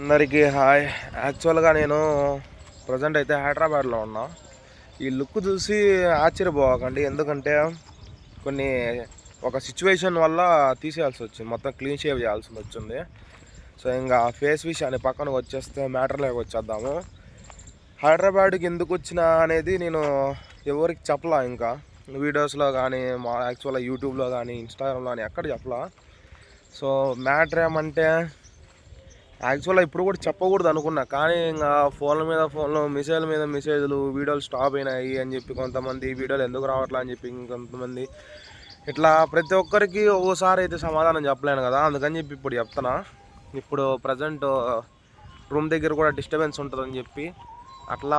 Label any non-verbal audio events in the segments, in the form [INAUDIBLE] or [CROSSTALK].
అందరికీ హాయ్. యాక్చువల్గా నేను ప్రజెంట్ అయితే హైదరాబాద్లో ఉన్నా. ఈ లుక్ చూసి ఆశ్చర్యపోకండి. ఎందుకంటే కొన్ని ఒక సిచ్యువేషన్ వల్ల తీసేయాల్సి వచ్చింది. మొత్తం క్లీన్ షేవ్ చేయాల్సి వచ్చింది. సో ఇంకా ఫేస్ విషయాన్ని పక్కన వచ్చేస్తే మ్యాటర్లోకి వచ్చేద్దాము. హైదరాబాద్కి ఎందుకు వచ్చినా అనేది నేను ఎవరికి చెప్పలా ఇంకా. వీడియోస్లో కానీ మా యాక్చువల్గా యూట్యూబ్లో కానీ ఇన్స్టాగ్రామ్లో కానీ ఎక్కడ చెప్పలా. సో మ్యాటర్ ఏమంటే యాక్చువల్గా ఇప్పుడు కూడా చెప్పకూడదు అనుకున్నా. కానీ ఇంకా ఫోన్ల మీద ఫోన్లో మెసేజ్ల మీద మెసేజ్లు వీడియోలు స్టాప్ అయినాయి అని చెప్పి కొంతమంది వీడియోలు ఎందుకు రావట్లే అని చెప్పి ఇంకొంతమంది ఇట్లా ప్రతి ఒక్కరికి ఓసారి అయితే సమాధానం చెప్పలేను కదా. అందుకని చెప్పి ఇప్పుడు చెప్తున్నా. ఇప్పుడు ప్రజెంట్ రూమ్ దగ్గర కూడా డిస్టర్బెన్స్ ఉంటుందని చెప్పి అట్లా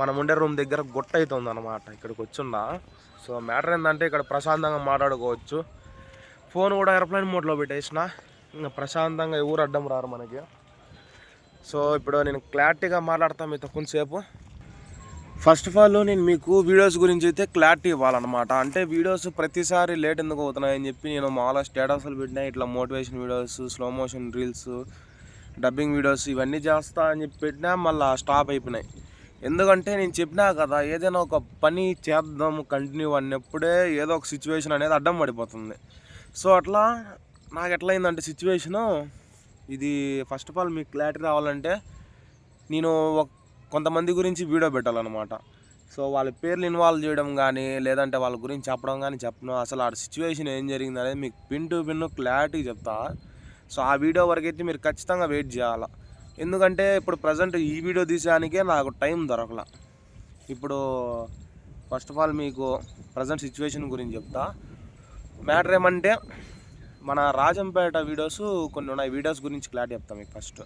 మనం ఉండే రూమ్ దగ్గర గొట్ట అవుతుంది అనమాట ఇక్కడికి వచ్చిందా. సో మ్యాటర్ ఏంటంటే ఇక్కడ ప్రశాంతంగా మాట్లాడుకోవచ్చు. ఫోన్ కూడా ఎయిర్ప్లైన్ మోడ్లో పెట్టేసిన. ఇంకా ప్రశాంతంగా ఎవరు అడ్డం రారు మనకి. సో ఇప్పుడు నేను క్లారిటీగా మాట్లాడతాను మీతో కొంతసేపు. ఫస్ట్ ఆఫ్ ఆల్ నేను మీకు వీడియోస్ గురించి అయితే క్లారిటీ ఇవ్వాలన్నమాట. అంటే వీడియోస్ ప్రతిసారి లేట్ ఎందుకు అవుతున్నాయని చెప్పి నేను మామూలుగా స్టేటస్లు పెట్టినా ఇట్లా motivation videos slow motion reels dubbing videos ఇవన్నీ చేస్తా అని చెప్పి పెట్టినా మళ్ళీ స్టాప్ అయిపోయినాయి. ఎందుకంటే నేను చెప్పినా కదా ఏదైనా ఒక పని చేద్దాం కంటిన్యూ అన్నప్పుడే ఏదో ఒక సిచ్యువేషన్ అనేది అడ్డం పడిపోతుంది. సో అట్లా నాకు ఎట్లయిందంటే సిచ్యువేషను ఇది ఫస్ట్ ఆఫ్ ఆల్ మీకు క్లారిటీ రావాలంటే నేను కొంతమంది గురించి వీడియో పెట్టాలన్నమాట. సో వాళ్ళ పేర్లు ఇన్వాల్వ్ చేయడం కానీ లేదంటే వాళ్ళ గురించి చెప్పడం కానీ చెప్పను. అసలు ఆ సిచ్యువేషన్ ఏం జరిగింది అనేది మీకు పిన్ టు పిన్ క్లారిటీ చెప్తా. సో ఆ వీడియో వరకు అయితే మీరు ఖచ్చితంగా వెయిట్ చేయాలి. ఎందుకంటే ఇప్పుడు ప్రజెంట్ ఈ వీడియో తీసేదానికే నాకు టైం దొరకల. ఇప్పుడు ఫస్ట్ ఆఫ్ ఆల్ మీకు ప్రజెంట్ సిచ్యువేషన్ గురించి చెప్తా. మ్యాటర్ ఏమంటే మన రాజంపేట వీడియోస్ కొన్ని ఉన్నాయి. వీడియోస్ గురించి క్లారిటీ చెప్తాం మీకు ఫస్ట్.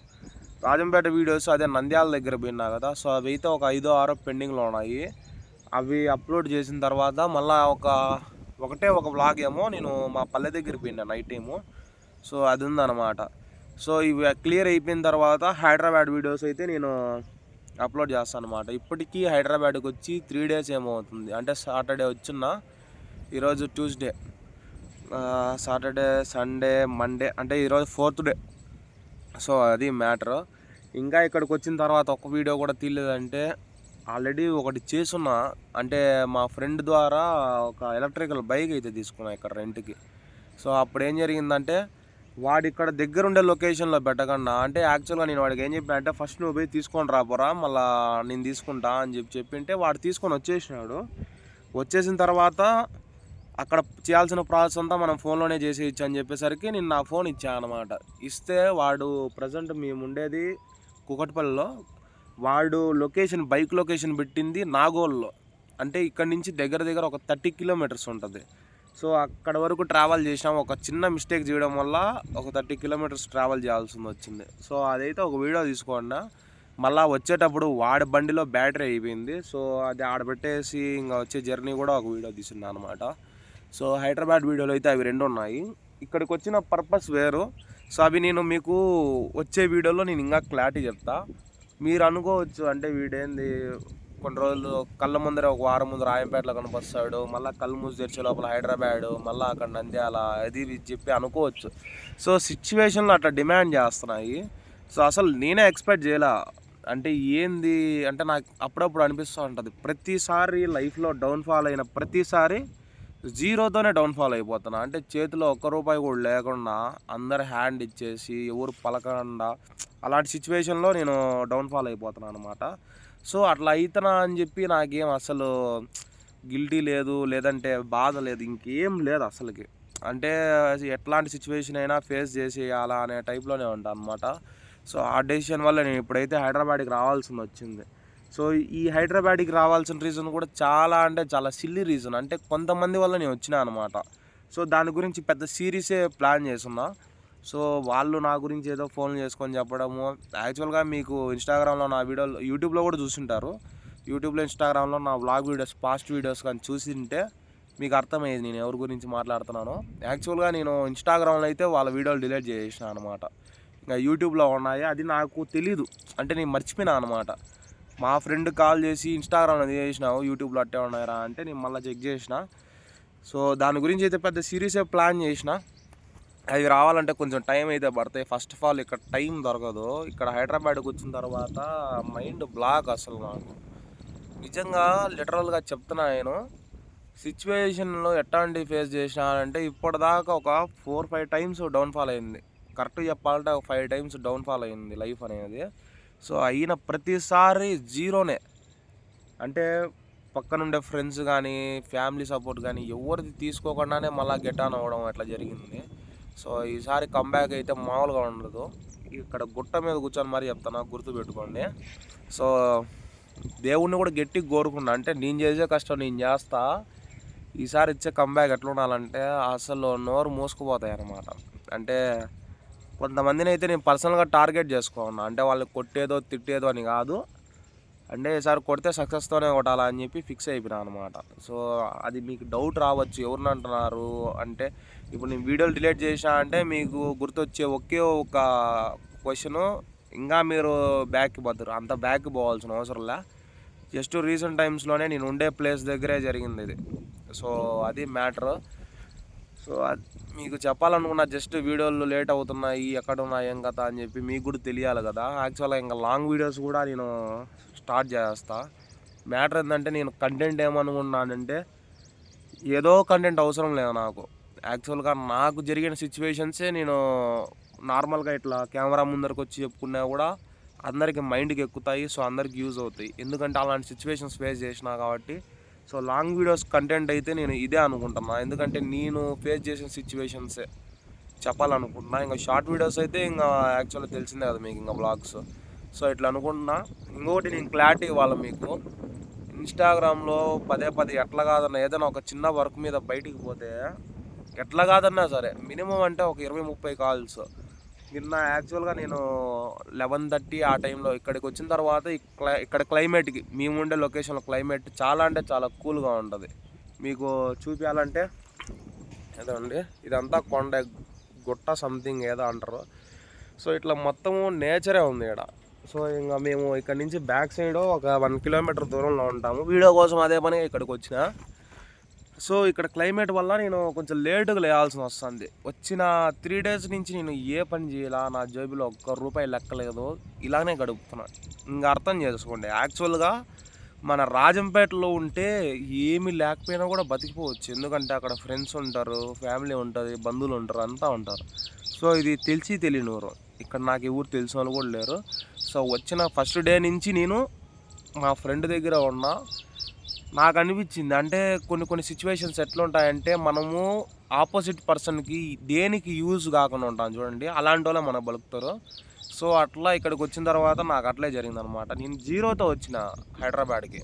రాజంపేట వీడియోస్ అదే నంద్యాల దగ్గర పోయినా కదా సో అవి అయితే ఒక ఐదో ఆరో పెండింగ్లో ఉన్నాయి. అవి అప్లోడ్ చేసిన తర్వాత మళ్ళీ ఒక ఒకటే ఒక బ్లాగ్ ఏమో నేను మా పల్లె దగ్గర పోయినా నైట్ టైము. సో అది ఉందన్నమాట. సో ఇవి క్లియర్ అయిపోయిన తర్వాత హైదరాబాద్ వీడియోస్ అయితే నేను అప్లోడ్ చేస్తాను అనమాట ఇప్పటికీ హైదరాబాద్కి వచ్చి త్రీ డేస్ ఏమో అవుతుంది అంటే సాటర్డే వచ్చిన ఈరోజు ట్యూస్డే. సాటర్డే సండే మండే అంటే ఈరోజు ఫోర్త్ డే. సో అది మ్యాటర్. ఇంకా ఇక్కడికి వచ్చిన తర్వాత ఒక వీడియో కూడా తీయలేదంటే ఆల్రెడీ ఒకటి చేసున్నా అంటే మా ఫ్రెండ్ ద్వారా ఒక ఎలక్ట్రికల్ బైక్ అయితే తీసుకున్నా ఇక్కడ రెంట్కి. సో అప్పుడు ఏం జరిగిందంటే వాడు ఇక్కడ దగ్గర ఉండే లొకేషన్లో పెట్టకుండా అంటే యాక్చువల్గా నేను వాడికి ఏం చెప్పిన అంటే ఫస్ట్ నువ్వు పోయి తీసుకొని రాపోరా మళ్ళీ నేను తీసుకుంటా అని చెప్పి చెప్పింటే వాడు తీసుకొని వచ్చేసినాడు. వచ్చేసిన తర్వాత అక్కడ చేయాల్సిన ప్రాసెస్ అంతా మనం ఫోన్లోనే చేసేయచ్చు అని చెప్పేసరికి నేను నా ఫోన్ ఇచ్చాను అనమాట ఇస్తే వాడు ప్రజెంట్ మేము ఉండేది కుకట్పల్లిలో. వాడు లొకేషన్ బైక్ లొకేషన్ పెట్టింది నాగోల్లో. అంటే ఇక్కడ నుంచి దగ్గర దగ్గర ఒక థర్టీ కిలోమీటర్స్ ఉంటుంది. సో అక్కడ వరకు ట్రావెల్ చేసాం ఒక చిన్న మిస్టేక్ చేయడం వల్ల ఒక థర్టీ కిలోమీటర్స్ ట్రావెల్ చేయాల్సింది వచ్చింది. సో అదైతే ఒక వీడియో తీసుకోండి. మళ్ళీ వచ్చేటప్పుడు వాడి బండిలో బ్యాటరీ అయిపోయింది. సో అది ఆడబెట్టేసి ఇంకా వచ్చే జర్నీ కూడా ఒక వీడియో తీసుకున్నాను అనమాట సో హైదరాబాద్ వీడియోలో అయితే అవి రెండు ఉన్నాయి. ఇక్కడికి వచ్చిన పర్పస్ వేరు. సో అవి నేను మీకు వచ్చే వీడియోలో నేను ఇంకా క్లారిటీ చెప్తా. మీరు అనుకోవచ్చు అంటే వీడేంది కొన్ని రోజులు కళ్ళ ముందర ఒక వారం ముందు రాయంపేటలో కనిపిస్తాడు మళ్ళీ కళ్ళు మూసి తెరిచే లోపల హైదరాబాద్ మళ్ళీ అక్కడ నంద్యాల అది ఇది చెప్పి అనుకోవచ్చు. సో సిచ్యువేషన్లో అట్లా డిమాండ్ చేస్తున్నాయి. సో అసలు నేనే ఎక్స్పెక్ట్ చేయలే. అంటే ఏంది అంటే నాకు అప్పుడప్పుడు అనిపిస్తూ ఉంటుంది. ప్రతిసారి లైఫ్లో డౌన్ఫాల్ అయిన ప్రతిసారి జీరోతోనే డౌన్ఫాల్ అయిపోతున్నా. అంటే చేతిలో ఒక్క రూపాయి కూడా లేకుండా అందరు హ్యాండ్ ఇచ్చేసి ఎవరు పలకకుండా అలాంటి సిచ్యువేషన్లో నేను డౌన్ఫాల్ అయిపోతున్నాను అనమాట సో అట్లా అవుతున్నా అని చెప్పి నాకేం అసలు గిల్టీ లేదు లేదంటే బాధ లేదు ఇంకేం లేదు అసలుకి. అంటే ఎట్లాంటి సిచ్యువేషన్ అయినా ఫేస్ చేసేయాలా అనే టైప్లోనే ఉంటాను అనమాట సో ఆ డెసిషన్ వల్ల నేను ఇప్పుడైతే హైదరాబాద్కి రావాల్సి వచ్చింది. సో ఈ హైదరాబాద్కి రావాల్సిన రీజన్ కూడా చాలా అంటే చాలా సిల్లీ రీజన్ అంటే కొంతమంది వల్ల నేను వచ్చినా అనమాట. సో దాని గురించి పెద్ద సిరీసే ప్లాన్ చేస్తున్నా సో వాళ్ళు నా గురించి ఏదో ఫోన్ చేసుకొని చెప్పడము. యాక్చువల్గా మీకు ఇన్స్టాగ్రామ్లో నా వీడియోలు యూట్యూబ్లో కూడా చూసింటారు. యూట్యూబ్లో ఇన్స్టాగ్రామ్లో నా వ్లాగ్ వీడియోస్ పాస్ట్ వీడియోస్ కానీ చూసింటే మీకు అర్థమయ్యేది నేను ఎవరి గురించి మాట్లాడుతున్నానో. యాక్చువల్గా నేను ఇన్స్టాగ్రామ్లో అయితే వాళ్ళ వీడియోలు డిలీట్ చేసిన అనమాట. ఇంకా యూట్యూబ్లో ఉన్నాయి. అది నాకు తెలీదు. అంటే నేను మర్చిపోయినా అనమాట. మా ఫ్రెండ్ కాల్ చేసి ఇన్స్టాగ్రామ్లో చేసినావు? యూట్యూబ్లో అట్టే ఉన్నాయరా అంటే నేను మళ్ళీ చెక్ చేసిన. సో దాని గురించి అయితే పెద్ద సిరీసే ప్లాన్ చేసిన. అవి రావాలంటే కొంచెం టైం అయితే పడతాయి. ఫస్ట్ ఆఫ్ ఆల్ ఇక్కడ టైం దొరకదు. ఇక్కడ హైదరాబాద్కి వచ్చిన తర్వాత మైండ్ బ్లాక్ అసలు నాకు. నిజంగా లిటరల్గా చెప్తున్నా నేను. సిచ్యువేషన్లో ఎట్లాంటి ఫేస్ చేసినానంటే ఇప్పటిదాకా ఒక ఫోర్ ఫైవ్ టైమ్స్ డౌన్ఫాల్ అయింది. కరెక్ట్ చెప్పాలంటే ఒక ఫైవ్ టైమ్స్ డౌన్ఫాల్ అయింది లైఫ్ అనేది. సో అయిన ప్రతిసారి జీరోనే. అంటే పక్కనుండే ఫ్రెండ్స్ కానీ ఫ్యామిలీ సపోర్ట్ కానీ ఎవరిది తీసుకోకుండానే మళ్ళీ గెట్ అవ్వడం అట్లా జరిగింది. సో ఈసారి కంబ్యాక్ అయితే మామూలుగా ఉండదు. ఇక్కడ గుట్ట మీద కూర్చొని మరీ చెప్తాను గుర్తుపెట్టుకోండి. సో దేవుణ్ణి కూడా గట్టి కోరుకున్నా అంటే నేను చేసే కష్టం నేను చేస్తా. ఈసారి ఇచ్చే కంబ్యాక్ ఎట్లా ఉండాలంటే అసలు నోరు మూసుకుపోతాయి అన్నమాట. అంటే కొంతమందిని అయితే నేను పర్సనల్గా టార్గెట్ చేసుకోన్నా. అంటే వాళ్ళకి కొట్టేదో తిట్టేదో అని కాదు. అంటే ఈసారి కొడితే సక్సెస్తోనే కొట్టాలా అని చెప్పి ఫిక్స్ అయిపోయినా అనమాట సో అది మీకు డౌట్ రావచ్చు. ఎవరిని అంటున్నారు? అంటే ఇప్పుడు నేను వీడియోలు డిలీట్ చేసా అంటే మీకు గుర్తొచ్చే ఒకే ఒక క్వశ్చను ఇంకా మీరు బ్యాక్కి పోతారు. అంత బ్యాక్ పోవాల్సిన అవసరంలా జస్ట్ రీసెంట్ టైమ్స్లోనే నేను ఉండే ప్లేస్ దగ్గరే జరిగింది ఇది. సో అది మ్యాటర్ సో మీకు చెప్పాలనుకున్న జస్ట్ వీడియోలు లేట్ అవుతున్నాయి ఎక్కడ ఉన్నాయి ఏం కథ అని చెప్పి మీకు కూడా తెలియాలి కదా. యాక్చువల్గా ఇంకా లాంగ్ వీడియోస్ కూడా నేను స్టార్ట్ చేస్తా. మ్యాటర్ ఏంటంటే నేను కంటెంట్ ఏమనుకున్నానంటే ఏదో కంటెంట్ అవసరం లేదు నాకు. యాక్చువల్గా నాకు జరిగిన సిచ్యువేషన్సే నేను నార్మల్గా ఇట్లా కెమెరా ముందరకు వచ్చి చెప్పుకున్నా కూడా అందరికి మైండ్కి ఎక్కుతాయి సో అందరికి యూజ్ అవుతాయి. ఎందుకంటే అలాంటి సిచ్యువేషన్స్ ఫేస్ చేసినా కాబట్టి సో లాంగ్ వీడియోస్ కంటెంట్ అయితే నేను ఇదే అనుకుంటున్నా. ఎందుకంటే నేను ఫేస్ చేసిన సిచ్యువేషన్సే చెప్పాలనుకుంటున్నా. ఇంకా షార్ట్ వీడియోస్ అయితే ఇంకా యాక్చువల్గా తెలిసిందే కదా మీకు ఇంకా బ్లాగ్స్ సో ఇట్లా అనుకుంటున్నా. ఇంకొకటి నేను క్లారిటీ ఇవ్వాలి మీకు. ఇన్స్టాగ్రామ్లో పదే పదే ఎట్లా కాదన్నా ఏదైనా ఒక చిన్న వర్క్ మీద బయటికి పోతే ఎట్లా కాదన్నా సరే మినిమం అంటే ఒక ఇరవై ముప్పై కాల్స్ నిన్న యాక్చువల్గా నేను లెవెన్ థర్టీ ఆ టైంలో ఇక్కడికి వచ్చిన తర్వాత క్లై ఇక్కడ క్లైమేట్కి మేము ఉండే లొకేషన్లో క్లైమేట్ చాలా అంటే చాలా కూల్గా ఉంటుంది. మీకు చూపించాలంటే ఏదండి ఇదంతా కొండ గుట్ట సంథింగ్ ఏదో అంటారు. సో ఇట్లా మొత్తము నేచరే ఉంది ఇక్కడ సో ఇంకా మేము ఇక్కడ నుంచి బ్యాక్ సైడ్ ఒక వన్ కిలోమీటర్ దూరంలో ఉంటాము. వీడియో కోసం అదే పనిగా ఇక్కడికి వచ్చిన. సో ఇక్కడ క్లైమేట్ వల్ల నేను కొంచెం లేటుగా లేయాల్సి వస్తుంది. వచ్చిన త్రీ డేస్ నుంచి నేను ఏ పని చేయాలా నా జేబులో ఒక్క రూపాయి లెక్కలేదు. ఇలానే గడుపుతున్నాను ఇంకా అర్థం చేసుకోండి. యాక్చువల్గా మన రాజంపేటలో ఉంటే ఏమీ లేకపోయినా కూడా బతికిపోవచ్చు. ఎందుకంటే అక్కడ ఫ్రెండ్స్ ఉంటారు ఫ్యామిలీ ఉంటుంది బంధువులు ఉంటారు అంతా ఉంటారు. సో ఇది తెలిసి తెలియని ఊరు ఇక్కడ నాకు ఎవరు తెలిసిన వాళ్ళు కూడా లేరు. సో వచ్చిన ఫస్ట్ డే నుంచి నేను మా ఫ్రెండ్ దగ్గర ఉన్నా. నాకు అనిపించింది అంటే కొన్ని కొన్ని సిచ్యువేషన్స్ ఎట్లా ఉంటాయంటే మనము ఆపోజిట్ పర్సన్కి దేనికి యూజ్ కాకుండా ఉంటాం చూడండి. అలాంటి వాళ్ళే మనకు బలుకుతారు సో అట్లా ఇక్కడికి వచ్చిన తర్వాత నాకు అట్లే జరిగిందనమాట. నేను జీరోతో వచ్చిన హైదరాబాద్కి.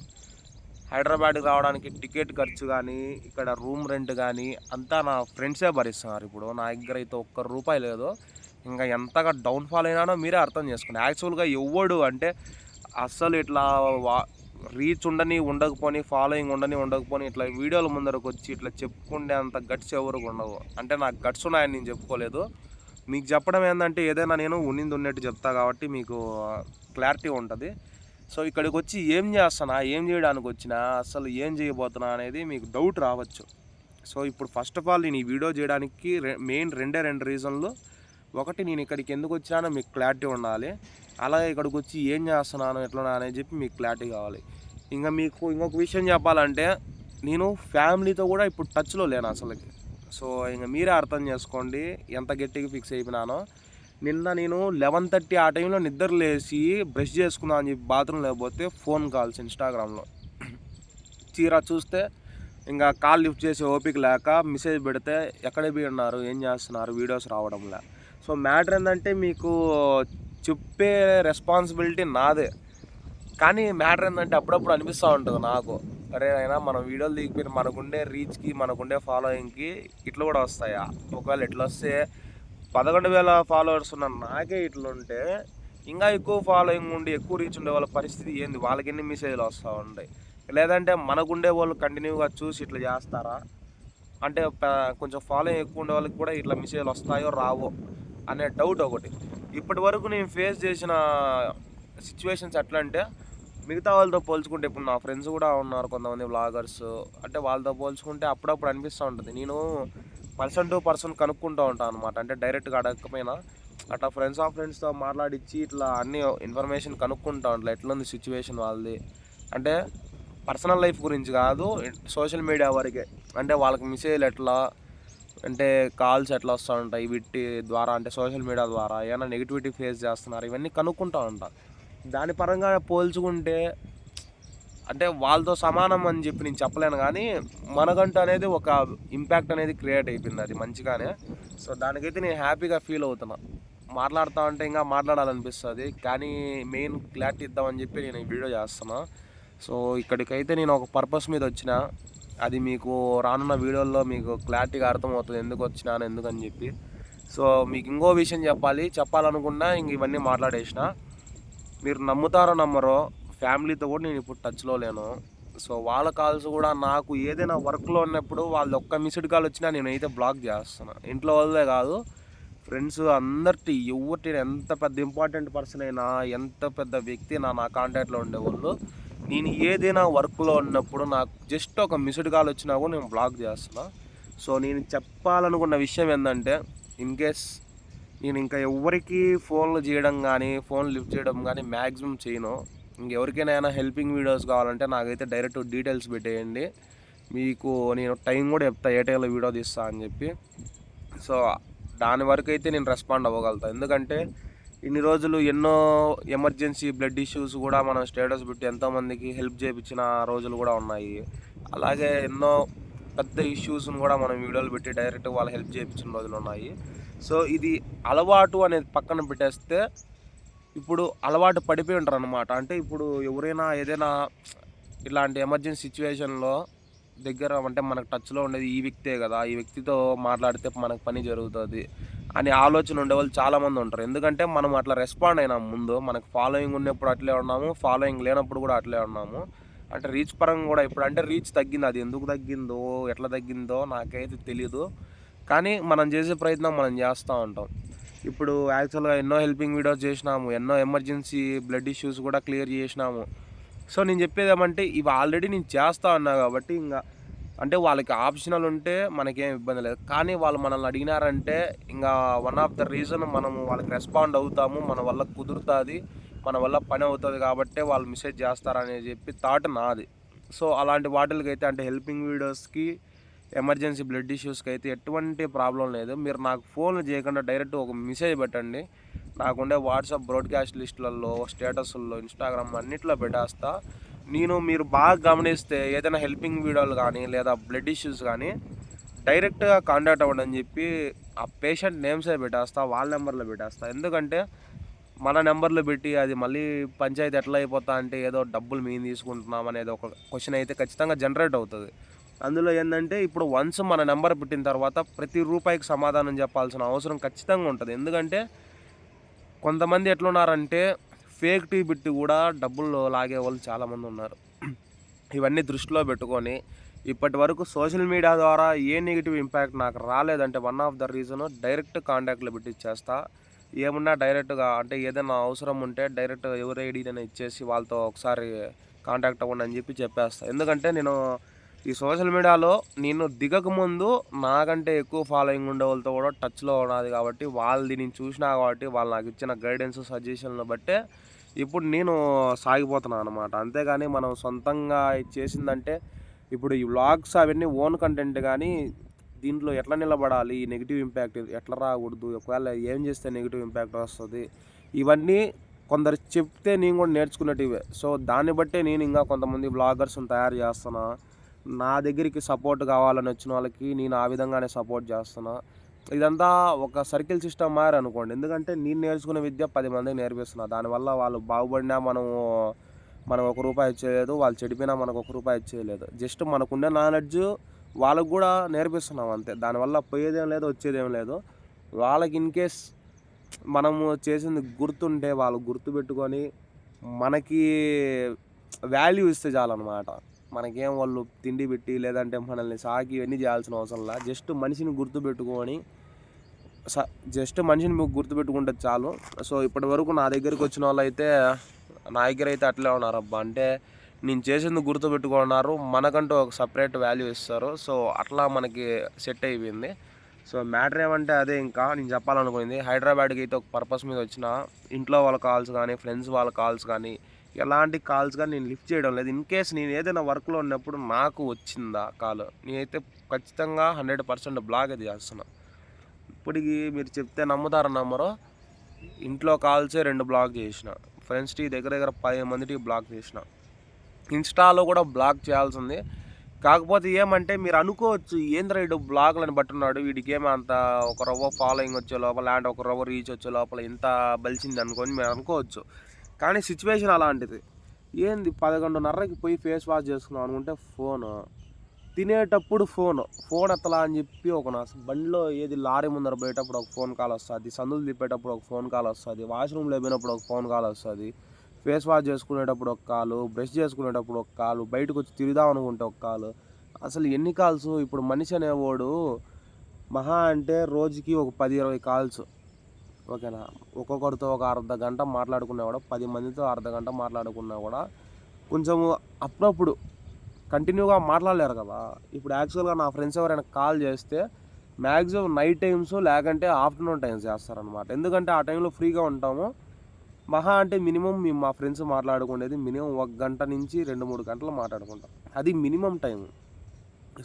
హైదరాబాద్కి రావడానికి టికెట్ ఖర్చు కానీ ఇక్కడ రూమ్ రెంట్ కానీ అంతా నా ఫ్రెండ్సే భరిస్తున్నారు ఇప్పుడు. నా దగ్గర అయితే ఒక్క రూపాయి లేదు. ఇంకా ఎంతగా డౌన్ఫాల్ అయినానో మీరే అర్థం చేసుకోండి యాక్చువల్గా ఎవ్వడు అంటే అస్సలు ఇట్లా వా రీచ్ ఉండని ఉండకపోని ఫాలోయింగ్ ఉండని ఉండకపోని ఇట్లా వీడియోల ముందరకు వచ్చి ఇట్లా చెప్పుకుంటే అంత గట్స్ ఎవరికి ఉండవు. అంటే నాకు గట్స్ ఉన్నాయని నేను చెప్పుకోలేదు. మీకు చెప్పడం ఏంటంటే ఏదైనా నేను ఉన్నింది ఉన్నట్టు చెప్తా కాబట్టి మీకు క్లారిటీ ఉంటుంది. సో ఇక్కడికి వచ్చి ఏం చేస్తానా ఏం చేయడానికి వచ్చినా అసలు ఏం చేయబోతున్నా అనేది మీకు డౌట్ రావచ్చు. సో ఇప్పుడు ఫస్ట్ ఆఫ్ ఆల్ నేను ఈ వీడియో చేయడానికి మెయిన్ రెండే రెండు రీజన్లు ఒకటి నేను ఇక్కడికి ఎందుకు వచ్చానో మీకు క్లారిటీ ఉండాలి. అలాగే ఇక్కడికి వచ్చి ఏం చేస్తున్నాను ఎట్లా అని చెప్పి మీకు క్లారిటీ కావాలి. ఇంకా మీకు ఇంకొక విషయం చెప్పాలంటే నేను ఫ్యామిలీతో కూడా ఇప్పుడు టచ్లో లేను అసలుకి. సో ఇంకా మీరే అర్థం చేసుకోండి ఎంత గట్టిగా ఫిక్స్ అయిపోయినానో. నిన్న నేను లెవెన్ థర్టీ ఆ టైంలో నిద్ర లేచి బ్రష్ చేసుకుందాం అని చెప్పి బాత్రూమ్ లేకపోతే ఫోన్ కాల్స్ ఇన్స్టాగ్రామ్లో తీరా చూస్తే ఇంకా కాల్ లిఫ్ట్ చేసే ఓపిక లేక మెసేజ్ పెడితే ఎక్కడ పోయి ఉన్నారు ఏం చేస్తున్నారు వీడియోస్ రావడంలే. సో మ్యాటర్ ఏంటంటే మీకు చెప్పే రెస్పాన్సిబిలిటీ నాదే. కానీ మ్యాటర్ ఏంటంటే అప్పుడప్పుడు అనిపిస్తూ ఉంటుంది నాకు. అరే అయినా మనం వీడియోలు దిగిపోయిన మనకుండే రీచ్కి మనకుండే ఫాలోయింగ్కి ఇట్లా కూడా వస్తాయా? ఒకవేళ ఇట్లా వస్తే పదకొండు వేల ఫాలోవర్స్ ఉన్న నాకే ఇట్లుంటే ఇంకా ఎక్కువ ఫాలోయింగ్ ఉండి ఎక్కువ రీచ్ ఉండే వాళ్ళ పరిస్థితి ఏంది? వాళ్ళకి ఎన్ని మెసేజ్లు వస్తూ ఉంటాయి? లేదంటే మనకుండే వాళ్ళు కంటిన్యూగా చూసి ఇట్లా చేస్తారా? అంటే కొంచెం ఫాలోయింగ్ ఎక్కువ ఉండే వాళ్ళకి కూడా ఇట్లా మెసేజ్లు వస్తాయో రావో? అనే డౌట్ ఒకటి. ఇప్పటి వరకు నేను ఫేస్ చేసిన సిచ్యువేషన్స్ ఎట్లా అంటే మిగతా వాళ్ళతో పోల్చుకుంటే ఇప్పుడు నా ఫ్రెండ్స్ కూడా ఉన్నారు కొంతమంది బ్లాగర్స్ అంటే వాళ్ళతో పోల్చుకుంటే అప్పుడప్పుడు అనిపిస్తూ ఉంటుంది. నేను పర్సన్ టు పర్సన్ కనుక్కుంటూ ఉంటాను అనమాట అంటే డైరెక్ట్గా అడగకపోయినా అట్లా ఫ్రెండ్స్ ఆఫ్ ఫ్రెండ్స్తో మాట్లాడిచ్చి ఇట్లా అన్ని ఇన్ఫర్మేషన్ కనుక్కుంటా ఉంటా ఎట్లుంది సిచ్యువేషన్ వాళ్ళది? అంటే పర్సనల్ లైఫ్ గురించి కాదు సోషల్ మీడియా వరకే. అంటే వాళ్ళకి మిసేజ్ ఎట్లా? అంటే కాల్స్ ఎట్లా వస్తూ ఉంటాయి వీటి ద్వారా అంటే సోషల్ మీడియా ద్వారా ఏమైనా నెగిటివిటీ ఫేస్ చేస్తున్నారు ఇవన్నీ కనుక్కుంటూ ఉంటా. దాని పరంగా పోల్చుకుంటే అంటే వాళ్ళతో సమానం అని చెప్పి నేను చెప్పలేను కానీ మనకంటూ అనేది ఒక ఇంపాక్ట్ అనేది క్రియేట్ అయిపోయింది అది మంచిగానే. సో దానికైతే నేను హ్యాపీగా ఫీల్ అవుతున్నా. మాట్లాడుతూ ఉంటే ఇంకా మాట్లాడాలనిపిస్తుంది కానీ మెయిన్ క్లారిటీ ఇద్దామని చెప్పి నేను ఈ వీడియో చేస్తున్నా. సో ఇక్కడికైతే నేను ఒక పర్పస్ మీద వచ్చిన. అది మీకు రానున్న వీడియోల్లో మీకు క్లారిటీగా అర్థమవుతుంది ఎందుకు వచ్చినాను ఎందుకని చెప్పి. సో మీకు ఇంకో విషయం చెప్పాలి. చెప్పాలనుకున్నా ఇంక ఇవన్నీ మాట్లాడేసిన. మీరు నమ్ముతారో నమ్మరో ఫ్యామిలీతో కూడా నేను ఇప్పుడు టచ్లో లేను. సో వాళ్ళ కాల్స్ కూడా నాకు ఏదైనా వర్క్లో ఉన్నప్పుడు వాళ్ళు ఒక్క మిస్డ్ కాల్ వచ్చినా నేనైతే బ్లాక్ చేస్తాను ఇంట్లో వాళ్ళదే కాదు ఫ్రెండ్స్ అందరి ఎవరి ఎంత పెద్ద ఇంపార్టెంట్ పర్సన్ అయినా ఎంత పెద్ద వ్యక్తి నా నా కాంటాక్ట్లో ఉండేవాళ్ళు. నేను ఏదైనా వర్క్లో ఉన్నప్పుడు నాకు జస్ట్ ఒక మిస్డ్ కాల్ వచ్చినా కూడా నేను బ్లాక్ చేస్తున్నా. సో నేను చెప్పాలనుకున్న విషయం ఏంటంటే ఇన్ కేస్ నేను ఇంకా ఎవరికి ఫోన్లు చేయడం కానీ ఫోన్ లిఫ్ట్ చేయడం కానీ మ్యాక్సిమం చేయను. ఇంకెవరికైనా హెల్పింగ్ వీడియోస్ కావాలంటే నాకైతే డైరెక్ట్ డీటెయిల్స్ పెట్టేయండి. మీకు నేను టైం కూడా చెప్తా ఏ టైంలో వీడియో తీస్తా అని చెప్పి. సో దాని వరకు అయితే నేను రెస్పాండ్ అవ్వగలుగుతాను ఎందుకంటే ఇన్ని రోజులు ఎన్నో ఎమర్జెన్సీ బ్లడ్ ఇష్యూస్ కూడా మనం స్టేటస్ పెట్టి ఎంతోమందికి హెల్ప్ చేయించిన రోజులు కూడా ఉన్నాయి. అలాగే ఎన్నో పెద్ద ఇష్యూస్ని కూడా మనం వీడియోలు పెట్టి డైరెక్ట్ వాళ్ళు హెల్ప్ చేయించిన రోజులు ఉన్నాయి. సో ఇది అలవాటు అనేది పక్కన పెట్టేస్తే ఇప్పుడు అలవాటు పడిపోయి ఉంటారు అనమాట అంటే ఇప్పుడు ఎవరైనా ఏదైనా ఇలాంటి ఎమర్జెన్సీ సిచ్యువేషన్లో దగ్గర అంటే మనకు టచ్లో ఉండేది ఈ వ్యక్తే కదా ఈ వ్యక్తితో మాట్లాడితే మనకు పని జరుగుతుంది. అనే ఆలోచన ఉండేవాళ్ళు చాలామంది ఉంటారు. ఎందుకంటే మనం అట్లా రెస్పాండ్ అయినాం ముందు మనకు ఫాలోయింగ్ ఉన్నప్పుడు అట్లే ఉన్నాము ఫాలోయింగ్ లేనప్పుడు కూడా అట్లే ఉన్నాము. అంటే రీచ్ పరంగా కూడా ఇప్పుడు అంటే రీచ్ తగ్గింది. అది ఎందుకు తగ్గిందో ఎట్లా తగ్గిందో నాకైతే తెలియదు కానీ మనం చేసే ప్రయత్నం మనం చేస్తూ ఉంటాం. ఇప్పుడు యాక్చువల్గా ఎన్నో హెల్పింగ్ వీడియోస్ చేసినాము ఎన్నో ఎమర్జెన్సీ బ్లడ్ ఇష్యూస్ కూడా క్లియర్ చేసినాము. సో నేను చెప్పేది ఏమంటే ఇవి ఆల్రెడీ నేను చేస్తా ఉన్నా కాబట్టి ఇంకా అంటే వాళ్ళకి ఆప్షనల్ ఉంటే మనకేం ఇబ్బంది లేదు. కానీ వాళ్ళు మనల్ని అడిగినారంటే ఇంకా వన్ ఆఫ్ ద రీజన్ మనము వాళ్ళకి రెస్పాండ్ అవుతాము మన వల్ల కుదురుతుంది మన వల్ల పని అవుతుంది కాబట్టి వాళ్ళు మెసేజ్ చేస్తారని చెప్పి థాట్ నాది. సో అలాంటి వాటికైతే అంటే హెల్పింగ్ వీడియోస్కి ఎమర్జెన్సీ బ్లడ్ ఇష్యూస్కి అయితే ఎటువంటి ప్రాబ్లం లేదు. మీరు నాకు ఫోన్ చేయకుండా డైరెక్ట్ ఒక మెసేజ్ పెట్టండి. నాకుండే వాట్సాప్ బ్రాడ్కాస్ట్ లిస్టులలో స్టేటస్ల్లో ఇన్స్టాగ్రామ్ అన్నిట్లో పెట్టేస్తా. నేను మీరు బాగా గమనిస్తే ఏదైనా హెల్పింగ్ వీడియోలు కానీ లేదా బ్లడ్ ఇష్యూస్ కానీ డైరెక్ట్గా కాంటాక్ట్ అవ్వండి అని చెప్పి ఆ పేషెంట్ నేమ్సే పెట్టేస్తా వాళ్ళ నెంబర్లో పెట్టేస్తా. ఎందుకంటే మన నెంబర్లో పెట్టి అది మళ్ళీ పంచాయతీ ఎట్లా అయిపోతా అంటే ఏదో డబ్బులు మేము తీసుకుంటున్నాం అనేది ఒక క్వశ్చన్ అయితే ఖచ్చితంగా జనరేట్ అవుతుంది. అందులో ఏంటంటే ఇప్పుడు వన్స్ మన నెంబర్ పెట్టిన తర్వాత ప్రతి రూపాయికి సమాధానం చెప్పాల్సిన అవసరం ఖచ్చితంగా ఉంటుంది. ఎందుకంటే కొంతమంది ఎట్లున్నారంటే ఫేక్ టీ పెట్టి కూడా డబ్బులు లాగే వాళ్ళు చాలామంది ఉన్నారు ఇవన్నీ దృష్టిలో పెట్టుకొని ఇప్పటి వరకు సోషల్ మీడియా ద్వారా ఏ నెగిటివ్ ఇంపాక్ట్ నాకు రాలేదంటే one of the reason direct కాంటాక్ట్లో పెట్టిచ్చేస్తా ఏమున్నా డైరెక్ట్గా అంటే ఏదైనా అవసరం ఉంటే డైరెక్ట్ ఎవరు ఐడినైనా ఇచ్చేసి వాళ్ళతో ఒకసారి కాంటాక్ట్ అవ్వండి అని చెప్పి చెప్పేస్తా. ఎందుకంటే నేను ఈ సోషల్ మీడియాలో నేను దిగకముందు నాకంటే ఎక్కువ ఫాలోయింగ్ ఉండే వాళ్ళతో కూడా టచ్లో ఉన్నది కాబట్టి వాళ్ళది నేను చూసినా కాబట్టి వాళ్ళు నాకు ఇచ్చిన గైడెన్స్ సజెషన్లు బట్టే ఇప్పుడు నేను సాగిపోతున్నాను అనమాట అంతేగాని మనం సొంతంగా ఇది చేసిందంటే ఇప్పుడు ఈ వ్లాగ్స్ అవన్నీ ఓన్ కంటెంట్ కానీ దీంట్లో ఎట్లా నిలబడాలి? నెగిటివ్ ఇంపాక్ట్ ఎట్లా రాకూడదు? ఒకవేళ ఏం చేస్తే నెగిటివ్ ఇంపాక్ట్ వస్తుంది? ఇవన్నీ కొందరు చెప్తే నేను కూడా నేర్చుకున్నట్టువే సో దాన్ని బట్టే నేను ఇంకా కొంతమంది బ్లాగర్స్ని తయారు చేస్తున్నా. నా దగ్గరికి సపోర్ట్ కావాలని వచ్చిన వాళ్ళకి నేను ఆ విధంగానే సపోర్ట్ చేస్తున్నా. ఇదంతా ఒక సర్కిల్ సిస్టమ్ మారనుకోండి ఎందుకంటే నేను నేర్చుకునే విద్య పది మందికి నేర్పిస్తున్నా. దానివల్ల వాళ్ళు బాగుపడినా మనము మనం ఒక రూపాయి ఇచ్చేయలేదు వాళ్ళు చెడిపోయినా మనకు ఒక రూపాయి ఇచ్చేయలేదు. జస్ట్ మనకుండే నాలెడ్జ్ వాళ్ళకు కూడా నేర్పిస్తున్నాం అంతే. దానివల్ల పోయేదేం లేదు వచ్చేదేం లేదు. వాళ్ళకి ఇన్ కేస్ మనము చేసింది గుర్తుంటే వాళ్ళు గుర్తుపెట్టుకొని మనకి వాల్యూ ఇస్తే చాలన్నమాట. మనకేం వాళ్ళు తిండి పెట్టి లేదంటే మనల్ని సాకి ఇవన్నీ చేయాల్సిన అవసరం లేదు జస్ట్ మనిషిని గుర్తుపెట్టుకొని పెట్టుకొని జస్ట్ మనిషిని మీకు గుర్తుపెట్టుకుంటే చాలు. సో ఇప్పటి వరకు నా దగ్గరికి వచ్చిన వాళ్ళు అయితే నా దగ్గర అయితే అట్లే ఉన్నారు అబ్బా అంటే నేను చేసింది గుర్తుపెట్టుకున్నారు. మనకంటూ ఒక సపరేట్ వాల్యూ ఇస్తారు. సో అట్లా మనకి సెట్ అయిపోయింది. సో మ్యాటర్ ఏమంటే అదే ఇంకా. నేను చెప్పాలనుకుంది హైదరాబాద్కి అయితే ఒక పర్పస్ మీద వచ్చిన ఇంట్లో వాళ్ళ కాల్స్ కానీ ఫ్రెండ్స్ వాళ్ళ కాల్స్ కానీ ఎలాంటి కాల్స్ కానీ నేను లిఫ్ట్ చేయడం లేదు. ఇన్ కేస్ నేను ఏదైనా వర్క్లో ఉన్నప్పుడు నాకు వచ్చిందా కాల్ నేనైతే ఖచ్చితంగా హండ్రెడ్ పర్సెంట్ బ్లాక్ అది చేస్తున్నా. ఇప్పటికి మీరు చెప్తే నమ్ముతారా నమ్మరో? ఇంట్లో కాల్సే రెండు బ్లాక్ చేసిన. ఫ్రెండ్స్కి దగ్గర దగ్గర పది మందికి బ్లాక్ చేసిన. ఇన్స్టాలో కూడా బ్లాక్ చేయాల్సింది. కాకపోతే ఏమంటే మీరు అనుకోవచ్చు ఏంద్ర వీడు బ్లాగులను పట్టున్నాడు వీడికి ఏమో అంత ఒక రవ్వ ఫాలోయింగ్ వచ్చే లోపల అండ్ ఒక రవ్వ రీచ్ వచ్చే లోపల ఇంత బలిచింది అనుకొని మీరు అనుకోవచ్చు. కానీ సిచ్యువేషన్ అలాంటిది. ఏంది పదకొండున్నరకి పోయి ఫేస్ వాష్ చేసుకున్నాం అనుకుంటే ఫోను తినేటప్పుడు ఫోన్. ఫోన్ ఎత్తలా అని చెప్పి ఒక నా బండిలో ఏది లారీ ముందర పోయేటప్పుడు ఒక ఫోన్ కాల్ వస్తుంది. సందులు తిప్పేటప్పుడు ఒక ఫోన్ కాల్ వస్తుంది. వాష్రూమ్లో పోయినప్పుడు ఒక ఫోన్ కాల్ వస్తుంది. ఫేస్ వాష్ చేసుకునేటప్పుడు ఒక కాలు బ్రష్ చేసుకునేటప్పుడు ఒక కాలు బయటకు వచ్చి తిరుగుదాం అనుకుంటే ఒక కాలు. అసలు ఎన్ని కాల్స్? ఇప్పుడు మనిషి అనేవాడు మహా అంటే రోజుకి ఒక పది ఇరవై కాల్స్. ఓకేనా? ఒక్కొక్కరితో ఒక అర్ధ గంట మాట్లాడుకున్నా కూడా పది మందితో అర్ధ గంట మాట్లాడుకున్నా కూడా కొంచెము అప్పుడప్పుడు కంటిన్యూగా మాట్లాడలేరు కదా. ఇప్పుడు యాక్చువల్గా నా ఫ్రెండ్స్ ఎవరైనా కాల్ చేస్తే మ్యాక్సిమం నైట్ టైమ్స్ లేకంటే ఆఫ్టర్నూన్ టైమ్స్ చేస్తారనమాట ఎందుకంటే ఆ టైంలో ఫ్రీగా ఉంటాము. మహా అంటే మినిమం మేము మా ఫ్రెండ్స్ మాట్లాడుకునేది మినిమం ఒక గంట నుంచి రెండు మూడు గంటలు మాట్లాడుకుంటాం. అది మినిమం టైం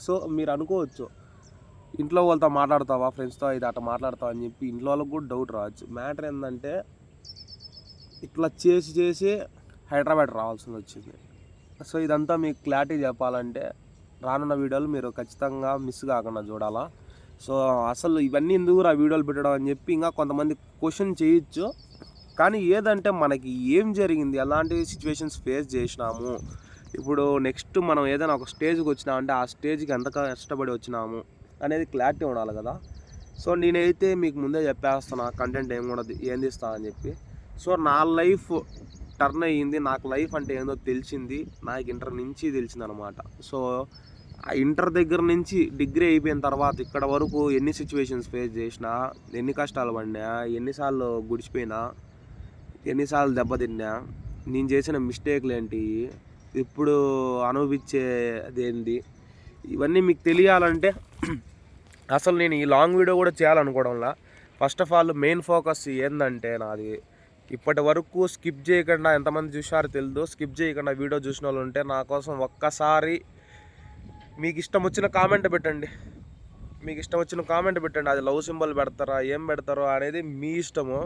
సో మీరు అనుకోవచ్చు ఇంట్లో వాళ్ళతో మాట్లాడతావా ఫ్రెండ్స్తో ఇది అట్లా మాట్లాడతావా అని చెప్పి ఇంట్లో వాళ్ళకి కూడా డౌట్ రావచ్చు. మ్యాటర్ ఏంటంటే ఇట్లా చేసి చేసి హైదరాబాద్ రావాల్సి వచ్చింది. సో ఇదంతా మీకు క్లారిటీ చెప్పాలంటే రానున్న వీడియోలు మీరు ఖచ్చితంగా మిస్ కాకుండా చూడాలా. సో అసలు ఇవన్నీ ఎందుకు ఆ వీడియోలు పెట్టడం అని చెప్పి ఇంకా కొంతమంది క్వశ్చన్ చేయొచ్చు. కానీ ఏదంటే మనకి ఏం జరిగింది ఎలాంటి సిచ్యువేషన్స్ ఫేస్ చేసినాము. ఇప్పుడు నెక్స్ట్ మనం ఏదైనా ఒక స్టేజ్కి వచ్చినామంటే ఆ స్టేజ్కి ఎంత కష్టపడి వచ్చినాము అనేది క్లారిటీ ఉండాలి కదా. సో నేనైతే మీకు ముందే చెప్పేస్తున్నా కంటెంట్ ఏం కూడా ఏం తీస్తా అని చెప్పి. సో నా లైఫ్ టర్న్ అయ్యింది. నాకు లైఫ్ అంటే ఏందో తెలిసింది. నాకు ఇంటర్ నుంచి తెలిసింది అనమాట సో ఆ ఇంటర్ దగ్గర నుంచి డిగ్రీ అయిపోయిన తర్వాత ఇక్కడ వరకు ఎన్ని సిచ్యువేషన్స్ ఫేస్ చేసినా ఎన్ని కష్టాలు పడినా ఎన్నిసార్లు గుడిచిపోయినా ఎన్నిసార్లు దెబ్బతిన్నా నేను చేసిన మిస్టేక్లు ఏంటి ఇప్పుడు అనుభవించేది ఏంటి ఇవన్నీ మీకు తెలియాలంటే అసలు నేను ఈ లాంగ్ వీడియో కూడా చేయాలనుకోవడంలా. First of all main focus ఏంటంటే నాది ఇప్పటి వరకు స్కిప్ చేయకుండా ఎంతమంది చూసారో తెలియదు స్కిప్ చేయకుండా వీడియో చూసిన వాళ్ళు ఉంటే నా కోసం ఒక్కసారి మీకు ఇష్టం వచ్చిన కామెంట్ పెట్టండి. మీకు ఇష్టం వచ్చిన కామెంట్ పెట్టండి. అది లవ్ సింబల్ పెడతారా ఏం పెడతారో అనేది మీ ఇష్టము.